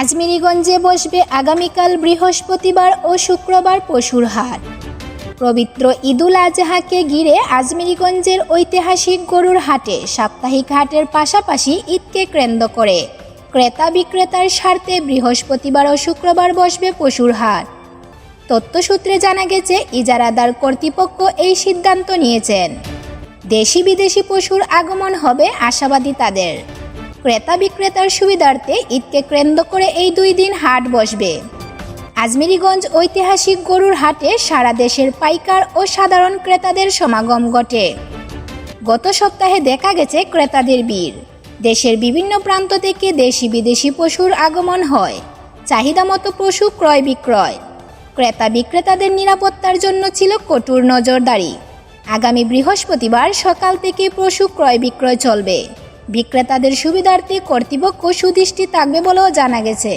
আজমিরিগঞ্জে বসবে আগামীকাল বৃহস্পতিবার ও শুক্রবার পশুর হাট। পবিত্র ঈদুল আজহাকে ঘিরে আজমিরিগঞ্জের ঐতিহাসিক গরুর হাটে সাপ্তাহিক হাটের পাশাপাশি ঈদকে কেন্দ্র করে ক্রেতা বিক্রেতার স্বার্থে বৃহস্পতিবার ও শুক্রবার বসবে পশুর হাট। তথ্যসূত্রে জানা গেছে, ইজারাদার কর্তৃপক্ষ এই সিদ্ধান্ত নিয়েছেন। দেশি বিদেশি পশুর আগমন হবে আশাবাদী তাদের। ক্রেতা বিক্রেতার সুবিধার্থে ঈদকে কেন্দ্র করে এই দুই দিন হাট বসবে। আজমিরিগঞ্জ ঐতিহাসিক গরুর হাটে সারা দেশের পাইকার ও সাধারণ ক্রেতাদের সমাগম ঘটে। গত সপ্তাহে দেখা গেছে ক্রেতাদের ভিড়। দেশের বিভিন্ন প্রান্ত থেকে দেশি বিদেশি পশুর আগমন হয়। চাহিদা মতো পশু ক্রয় বিক্রয়। ক্রেতা বিক্রেতাদের নিরাপত্তার জন্য ছিল কঠোর নজরদারি। আগামী বৃহস্পতিবার সকাল থেকে পশু ক্রয় বিক্রয় চলবে। বিক্রেতাদের সুবিধার্থে কর্তৃপক্ষ সুদৃষ্টি থাকবে বলেও জানা গেছে।